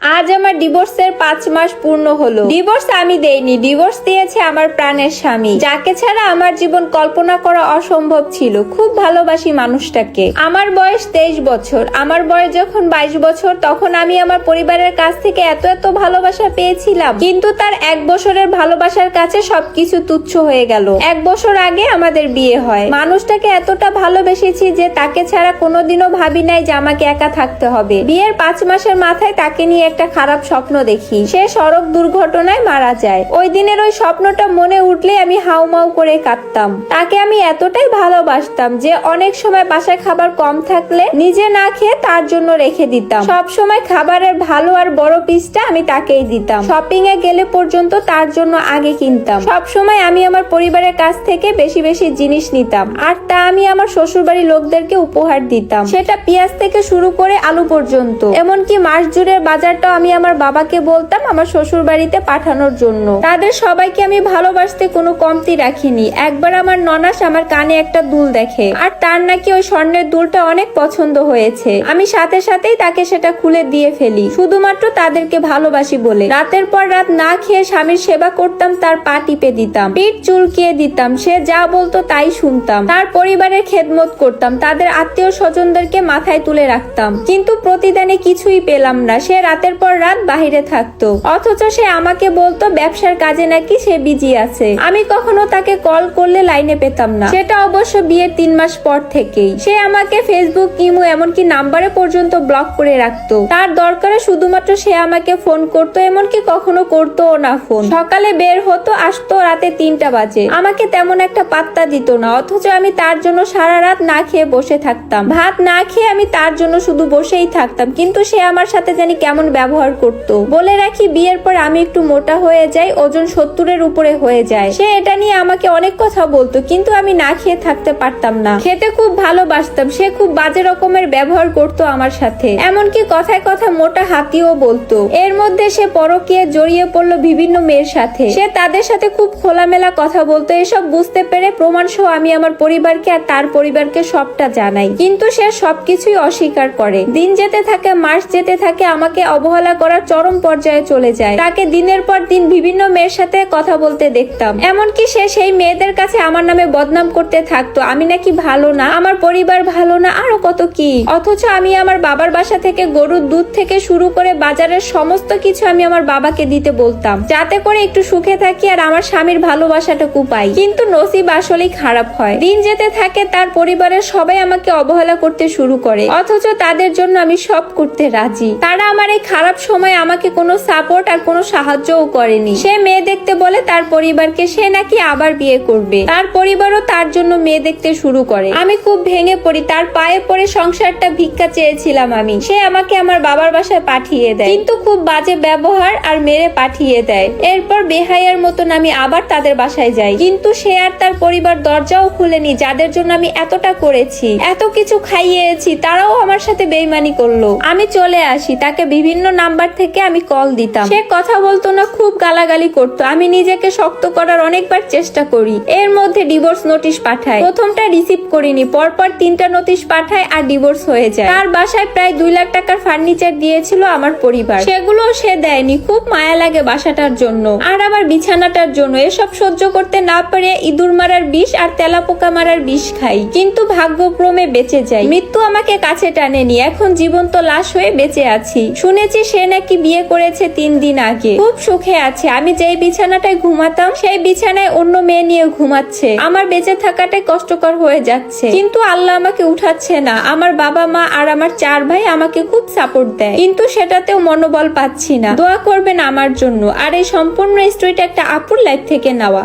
আজ আমার ডিভোর্সের পাঁচ মাস পূর্ণ হলো। ডিভোর্স আমি দেইনি, ডিভোর্স দিয়েছে আমার প্রাণের স্বামী। যাকে ছাড়া আমার জীবন কল্পনা করা অসম্ভব ছিল। খুব ভালোবাসি মানুষটাকে। আমার বয়স তেইশ বছর। আমার বয়স যখন বাইশ বছর, তখন আমি আমার পরিবারের কাছ থেকে এত এত ভালোবাসা পেয়েছিলাম। কিন্তু তার এক বছরের ভালোবাসার কাছে সবকিছু তুচ্ছ হয়ে গেল। এক বছর আগে আমাদের বিয়ে হয়। মানুষটাকে এতটা ভালোবেসেছি যে তাকে ছাড়া কোনোদিনও ভাবি নাই যে আমাকে একা থাকতে হবে। বিয়ের পাঁচ মাসের মাথায় তাকে নিয়ে একটা খারাপ স্বপ্ন দেখি। সে সড়ক দুর্ঘটনায় মারা যায়। ওই দিনের ওই স্বপ্নটা মনে উঠলে আমি হাউমাউ করে কাঁদতাম। তাকে আমি এতটাই ভালোবাসতাম যে অনেক সময় বাসায় খাবার কম থাকলে নিজে না খেয়ে তার জন্য রেখে দিতাম। সব সময় খাবারের ভালো আর বড় পিসটা আমি তাকেই দিতাম। শপিং এ গেলে পর্যন্ত তার জন্য আগে কিনতাম। সব সময় আমি আমার পরিবারের কাছ থেকে বেশি বেশি জিনিস নিতাম। আর তা আমি আমার শ্বশুরবাড়ির লোকদেরকে উপহার দিতাম। সেটা পেঁয়াজ থেকে শুরু করে আলু পর্যন্ত। এমনকি মাস জুড়ের বাজারটাও আমি আমার বাবাকে বলতাম আমার শ্বশুর বাড়িতে পাঠানোর জন্য। তাদের সবাইকে আমি ভালোবাসতে কোনো কমতি রাখিনি। একবার আমার ননাস আমার কানে একটা দুল দেখে, আর তার নাকি ওই স্বর্ণের দুলটা অনেক পছন্দ হয়েছে। আমি সাথে সাথেই তাকে সেটা খুলে দিয়ে ফেলি। শুধুমাত্র তাদেরকে ভালোবাসি বলে। রাতের পর রাত না খেয়ে স্বামীর সেবা করতাম, তার পা টিপে দিতাম, পিঠ চুলকিয়ে দিতাম, সে যা বলতো তাই শুনতাম। তার পরিবারের খেদমত করতাম, তাদের আত্মীয় স্বজনদেরকে মাথায় তুলে রাখতাম। কিন্তু প্রতিদানে কিছুই পেলাম না। সে রাতের পর রাত বাহিরে থাকতো। অথচ সে আমাকে বলতো, ব্যবসার কাজে নাকি সে বিজি আছে। আমি কখনো তাকে কল করলে লাইনে পেতাম না। সেটা অবশ্য বিয়ের তিন মাস পর থেকেই। সে আমাকে ফেসবুক ইমো এমনকি নাম্বারে পর্যন্ত ব্লক করে রাখতো। তার দরকারে শুধুমাত্র সে আমাকে ফোন করতো, এমনকি কখনো করতো না ফোন সকালে বের হতো, আসতো রাতে তিনটা বাজে। আমাকে তেমন একটা পাত্তা দিত না, অথচ আমি তার জন্য সারা রাত না খেয়ে বসে থাকতাম। ভাত না খেয়ে আমি তার জন্য শুধু বসেই থাকতাম, কিন্তু সে আমার সাথে জানি কেমন ব্যবহার করত। বলে রাখি, বিয়ের পর আমি একটু মোটা হয়ে যাই, ওজন সত্তরের উপরে হয়ে যায়। সে এটা নিয়ে আমাকে অনেক কথা বলতো, কিন্তু আমি না খেয়ে থাকতে পারতাম না। খেতে খুব ভালোবাসতাম, সে খুব বাজে রকমের ব্যবহার করতো আমার সাথে। এমনকি কথায় কথা মোটা হাতিও বলতো। এর মধ্যে সে পরকীয়ে জড়িয়ে পড়ল বিভিন্ন মেয়ের সাথে। সে তাদের সাথে খুব খোলামেলা কথা বলতো, এসব বুঝতে পেরে প্রমাণ সহ আমি আমার পরিবারকে আর তার পরিবারকে সবটা জানাই। কিন্তু সে সবকিছুই অস্বীকার করে। দিন যেতে থাকে, মাস যেতে থাকে, আমাকে অবহেলা করার চরম পর্যায়ে চলে যায়। তাকে দিনের পর দিন বিভিন্ন মেয়ের সাথে কথা বলতে দেখতাম। এমনকি সে সেই মেয়েদের কাছে আমার নামে বদনাম করতে থাকতো। আমি নাকি ভালো না, আমার পরিবার ভালো না, আরও কত কি? অথচ আমি আমার বাবার বাসা থেকে গরুর দুধ থেকে শুরু করে বাজারের সমস্ত কিছু আমি আমার বাবাকে দিতে বলতাম। যাতে করে একটু সুখে থাকি আর আমার স্বামীর ভালোবাসাটুকু পাই। কিন্তু নসিব আসলেই খারাপ হয়। দিন যেতে থাকে, তার পরিবারের সবাই আমাকে অবহেলা করতে শুরু করে। অথচ তাদের জন্য আমি সব করতে রাজি। তারা আমার এই খারাপ সময় আমাকে কোনো সাপোর্ট আর কোনো সাহায্যও করেনি। সে মেয়ে দেখতে বলে তার পরিবারকে সে নাকি আবার বিয়ে করবে। তার পরিবারও তার জন্য মেয়ে দেখতে শুরু করে। আমি খুব ভেঙে পড়ি, তার পায়ে পড়ে সংসারটা ভিক্ষা চেয়েছিলাম আমি। সে আমাকে আমার বাবার বাসায় পাঠিয়ে দেয়। কিন্তু খুব বাজে ব্যবহার আর মেরে পাঠিয়ে দেয়। এরপর বেহাইয়ার মতন আমি আবার তাদের বাসায় যাই। কিন্তু সে আর তার পরিবার দরজাও খুলেনি, যাদের জন্য আমি এতটা করেছি। এত কিছু খাইয়েছি, তারাও আমার সাথে বেইমানি করল। আমি চলে আসি, তাকে বিভিন্ন নাম্বার থেকে আমি কল দিতাম। সে কথা বলতো না, খুব গালাগালি করতো। আমি নিজেকে শক্ত করার অনেকবার চেষ্টা করি। এর মধ্যে ডিভোর্স নোটিশ পাঠায়। প্রথমটা রিসিভ করিনি, পরপর তিনটা নোটিশ পাঠায় আর ডিভোর্স হয়ে যায়। তার বাসায় প্রায় দুই লাখ টাকার ফার্নিচার দিয়েছিল আমার পরিবার। সেগুলো সে দেয়নি, খুব মায়া লাগে বাসাটার জন্য। আর আমার বিছানাটার জন্য। এসব সহ্য করতে না পারে ইঁদুর মারার বিষ আর তেলাপোকা মারার বিষ খাই। কিন্তু ভাগ্যক্রমে বেঁচে যাই। মৃত্যু আমাকে কাছে টানেনি। এখন জীবন্ত লাশ হয়ে বেঁচে আছি। শুনেছি সে নাকি বিয়ে করেছে তিন দিন আগে। খুব সুখে আছে। আমি যেই বিছানাটায় ঘুমাতাম, সেই বিছানায় অন্য মেয়ে নিয়ে ঘুমাচ্ছে। আমার বেঁচে থাকাটাই কষ্টকর হয়ে যাচ্ছে। কিন্তু আল্লাহ আমাকে উঠাচ্ছে না। আমার বাবা মা আর আমার চার ভাই আমাকে খুব সাপোর্ট দেয়। কিন্তু সেটাতেও মনোবল পাচ্ছি না। দোয়া করবেন আমার জন্য। আর এই সম্পূর্ণ স্টোরিটা একটা আপুর লাইফ থেকে নেওয়া।